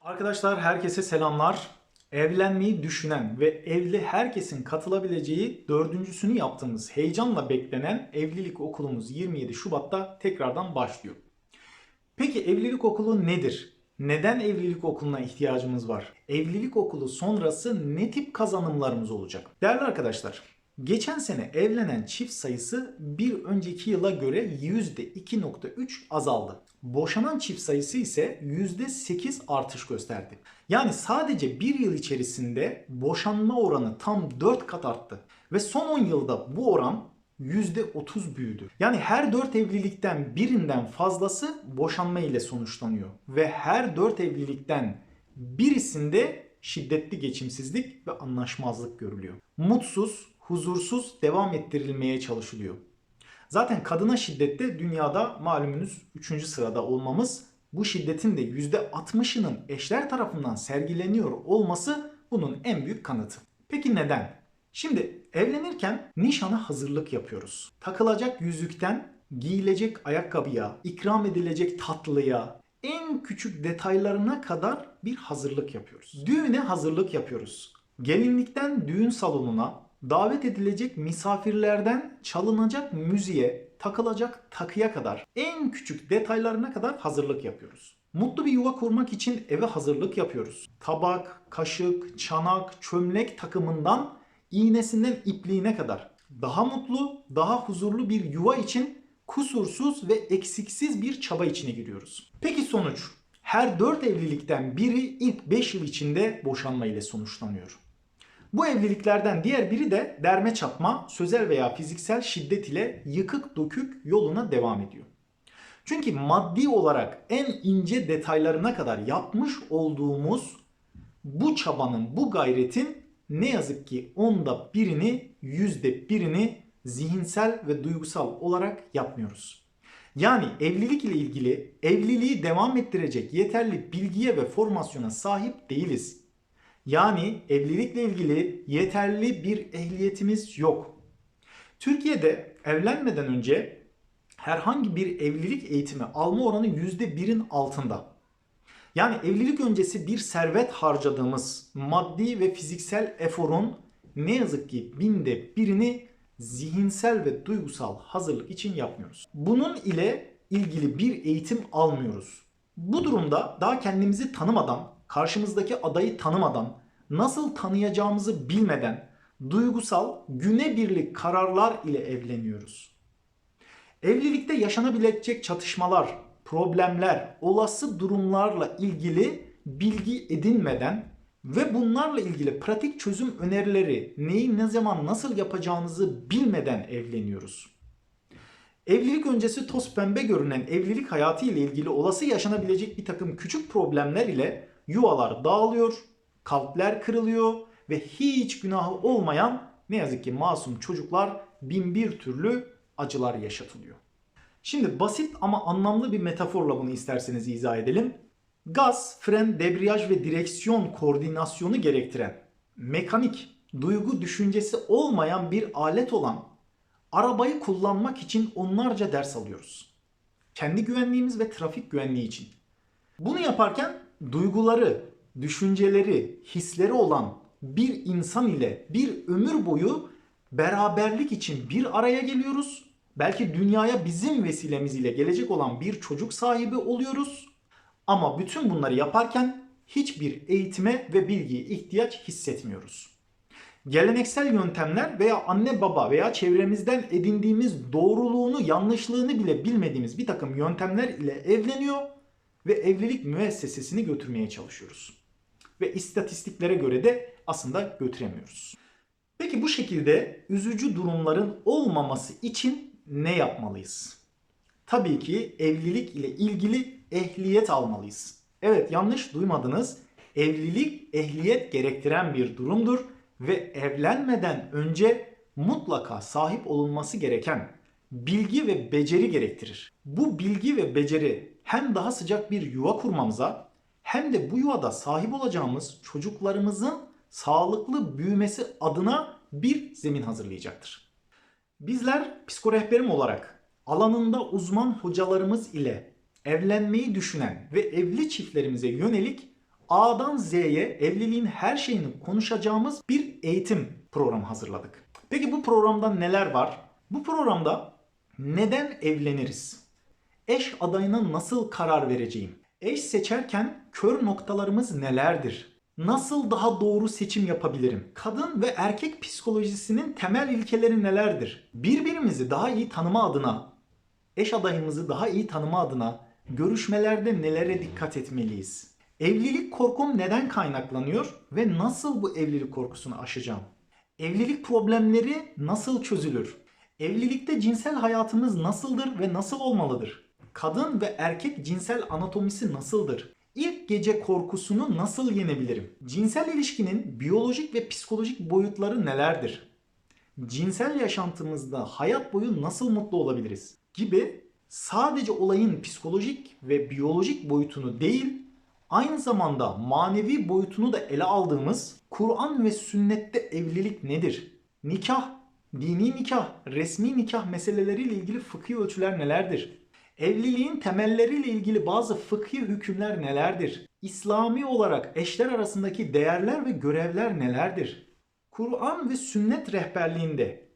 Arkadaşlar herkese selamlar. Evlenmeyi düşünen ve evli herkesin katılabileceği dördüncüsünü yaptığımız heyecanla beklenen evlilik okulumuz 27 Şubat'ta tekrardan başlıyor. Peki evlilik okulu nedir? Neden evlilik okuluna ihtiyacımız var? Evlilik okulu sonrası ne tip kazanımlarımız olacak? Değerli arkadaşlar, geçen sene evlenen çift sayısı bir önceki yıla göre %2.3 azaldı. Boşanan çift sayısı ise %8 artış gösterdi. Yani sadece bir yıl içerisinde boşanma oranı tam 4 kat arttı. Ve son 10 yılda bu oran %30 büyüdü. Yani her 4 evlilikten birinden fazlası boşanma ile sonuçlanıyor. Ve her 4 evlilikten birisinde şiddetli geçimsizlik ve anlaşmazlık görülüyor. Mutsuz, huzursuz devam ettirilmeye çalışılıyor. Zaten kadına şiddette dünyada malumunuz 3. sırada olmamız bu şiddetin de %60'ının eşler tarafından sergileniyor olması bunun en büyük kanıtı. Peki neden? Şimdi evlenirken nişana hazırlık yapıyoruz. Takılacak yüzükten giyilecek ayakkabıya, ikram edilecek tatlıya, en küçük detaylarına kadar bir hazırlık yapıyoruz. Düğüne hazırlık yapıyoruz. Gelinlikten düğün salonuna, davet edilecek misafirlerden çalınacak müziğe, takılacak takıya kadar en küçük detaylarına kadar hazırlık yapıyoruz. Mutlu bir yuva kurmak için eve hazırlık yapıyoruz. Tabak, kaşık, çanak, çömlek takımından iğnesinden ipliğine kadar daha mutlu, daha huzurlu bir yuva için kusursuz ve eksiksiz bir çaba içine giriyoruz. Peki sonuç? Her 4 evlilikten biri ilk 5 yıl içinde boşanma ile sonuçlanıyor. Bu evliliklerden diğer biri de derme çatma, sözel veya fiziksel şiddet ile yıkık dökük yoluna devam ediyor. Çünkü maddi olarak en ince detaylarına kadar yapmış olduğumuz bu çabanın, bu gayretin ne yazık ki onda birini, yüzde birini zihinsel ve duygusal olarak yapmıyoruz. Yani evlilik ile ilgili evliliği devam ettirecek yeterli bilgiye ve formasyona sahip değiliz. Yani evlilikle ilgili yeterli bir ehliyetimiz yok. Türkiye'de evlenmeden önce herhangi bir evlilik eğitimi alma oranı %1'in altında. Yani evlilik öncesi bir servet harcadığımız maddi ve fiziksel eforun ne yazık ki binde birini zihinsel ve duygusal hazırlık için yapmıyoruz. Bunun ile ilgili bir eğitim almıyoruz. Bu durumda daha kendimizi tanımadan, karşımızdaki adayı tanımadan, nasıl tanıyacağımızı bilmeden duygusal, günebirlik kararlar ile evleniyoruz. Evlilikte yaşanabilecek çatışmalar, problemler, olası durumlarla ilgili bilgi edinmeden ve bunlarla ilgili pratik çözüm önerileri, neyi ne zaman nasıl yapacağınızı bilmeden evleniyoruz. Evlilik öncesi toz pembe görünen evlilik hayatı ile ilgili olası yaşanabilecek bir takım küçük problemler ile yuvalar dağılıyor, kalpler kırılıyor ve hiç günahı olmayan ne yazık ki masum çocuklar bin bir türlü acılar yaşatılıyor. Şimdi basit ama anlamlı bir metaforla bunu isterseniz izah edelim. Gaz, fren, debriyaj ve direksiyon koordinasyonu gerektiren, mekanik, duygu düşüncesi olmayan bir alet olan arabayı kullanmak için onlarca ders alıyoruz. Kendi güvenliğimiz ve trafik güvenliği için. Bunu yaparken duyguları, düşünceleri, hisleri olan bir insan ile bir ömür boyu beraberlik için bir araya geliyoruz. Belki dünyaya bizim vesilemiz ile gelecek olan bir çocuk sahibi oluyoruz. Ama bütün bunları yaparken hiçbir eğitime ve bilgiye ihtiyaç hissetmiyoruz. Geleneksel yöntemler veya anne baba veya çevremizden edindiğimiz doğruluğunu yanlışlığını bile bilmediğimiz bir takım yöntemler ile evleniyor ve evlilik müessesesini götürmeye çalışıyoruz. Ve istatistiklere göre de aslında götüremiyoruz. Peki bu şekilde üzücü durumların olmaması için ne yapmalıyız? Tabii ki evlilik ile ilgili ehliyet almalıyız. Evet yanlış duymadınız. Evlilik ehliyet gerektiren bir durumdur ve evlenmeden önce mutlaka sahip olunması gereken bilgi ve beceri gerektirir. Bu bilgi ve beceri hem daha sıcak bir yuva kurmamıza hem de bu yuvada sahip olacağımız çocuklarımızın sağlıklı büyümesi adına bir zemin hazırlayacaktır. Bizler psikorehberim olarak alanında uzman hocalarımız ile evlenmeyi düşünen ve evli çiftlerimize yönelik A'dan Z'ye evliliğin her şeyini konuşacağımız bir eğitim programı hazırladık. Peki bu programda neler var? Bu programda neden evleniriz? Eş adayına nasıl karar vereceğim? Eş seçerken kör noktalarımız nelerdir? Nasıl daha doğru seçim yapabilirim? Kadın ve erkek psikolojisinin temel ilkeleri nelerdir? Birbirimizi daha iyi tanıma adına, eş adayımızı daha iyi tanıma adına görüşmelerde nelere dikkat etmeliyiz? Evlilik korkum neden kaynaklanıyor ve nasıl bu evlilik korkusunu aşacağım? Evlilik problemleri nasıl çözülür? Evlilikte cinsel hayatımız nasıldır ve nasıl olmalıdır? Kadın ve erkek cinsel anatomisi nasıldır? İlk gece korkusunu nasıl yenebilirim? Cinsel ilişkinin biyolojik ve psikolojik boyutları nelerdir? Cinsel yaşantımızda hayat boyu nasıl mutlu olabiliriz? Gibi sadece olayın psikolojik ve biyolojik boyutunu değil, aynı zamanda manevi boyutunu da ele aldığımız Kur'an ve sünnette evlilik nedir? Nikah, dini nikah, resmi nikah meseleleriyle ilgili fıkhi ölçüler nelerdir? Evliliğin temelleriyle ilgili bazı fıkhi hükümler nelerdir? İslami olarak eşler arasındaki değerler ve görevler nelerdir? Kur'an ve sünnet rehberliğinde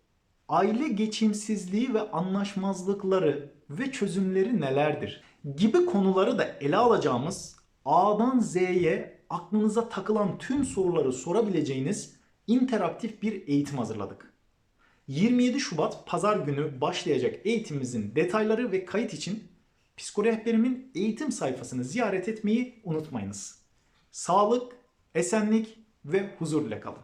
aile geçimsizliği ve anlaşmazlıkları ve çözümleri nelerdir? Gibi konuları da ele alacağımız A'dan Z'ye aklınıza takılan tüm soruları sorabileceğiniz interaktif bir eğitim hazırladık. 27 Şubat pazar günü başlayacak eğitimimizin detayları ve kayıt için psikorehberimin eğitim sayfasını ziyaret etmeyi unutmayınız. Sağlık, esenlik ve huzur ile kalın.